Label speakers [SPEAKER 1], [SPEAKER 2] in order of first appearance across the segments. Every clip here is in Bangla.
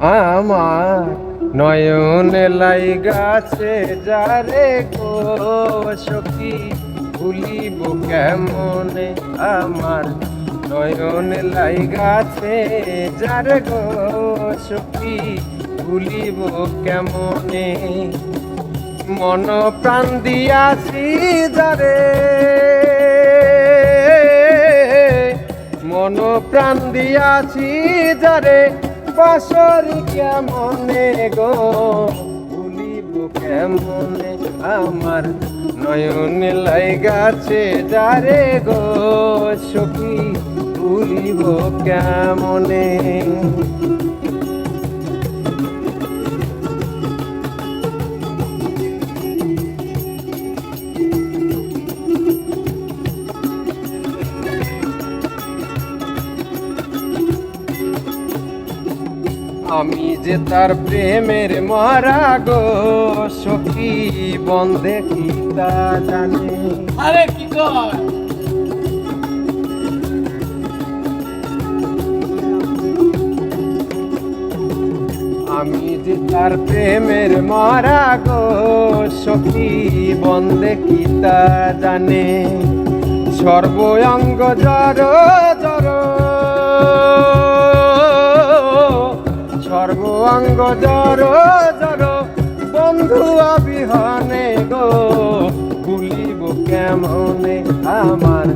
[SPEAKER 1] আমার নয়ন লাই গাছে যারে গো সখী, ভুলিব কেমনে আমার নয়ন লাই গাছে যারে গো সখী, ভুলিব কেমনে? মন প্রাণ দিয়াছি যারে মন প্রাণ দিয়াছি যারে বাসরি কেমনে গো? ভুলিব কেমনে আমার নয়ন লাইগাছে যারে গো? সখী ভুলিব কেমনে? আমি যে তার প্রেমের মরা গো সখী বন্ধে কি তা জানে?
[SPEAKER 2] আরে কি কর?
[SPEAKER 1] আমি যে তার প্রেমের মরা গো সখী বন্ধে কি তা জানে? সর্বঙ্গ জর সর্বঙ্গ জর জর বন্ধু অবিহনে গো ভুলিব কেমনে আমার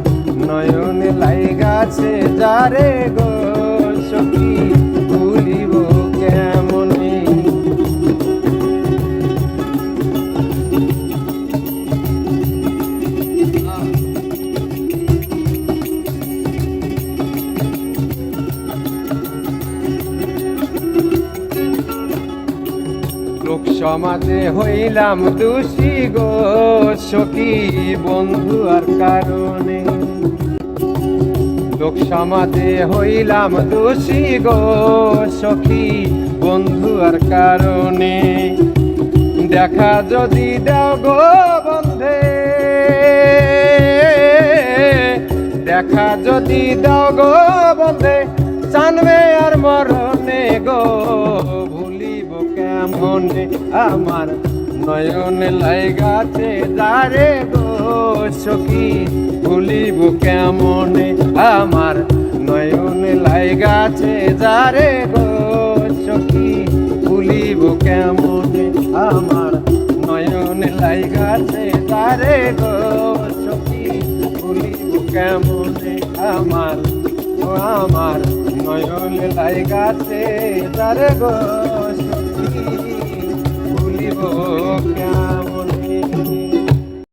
[SPEAKER 1] নয়নে লাইগাছে যারে গো সখী? লোক সমাজে হইলাম দোষী গো, সখী, বন্ধু আর কারণে। লোক সমাজে হইলাম দোষী গো, সখী, বন্ধু আর কারণে। দেখা যদি দাও গো বন্ধে, দেখা যদি দাও গো বন্ধে, জানবে আর মরণে গো ভুলিব কেমনে আমার নয়ন লাই গাছে দারে গো সখী ভুলিব কেমনে? আমার নয়ন লাই গাছে যারে গো সখী ভুলিব কেমনে? আমার নয়ন লাই গাছে তারে গো সখী ভুলিব কেমনে? আমার আমার নয়ন লাই গাছে তারে গো কেমন কেমনে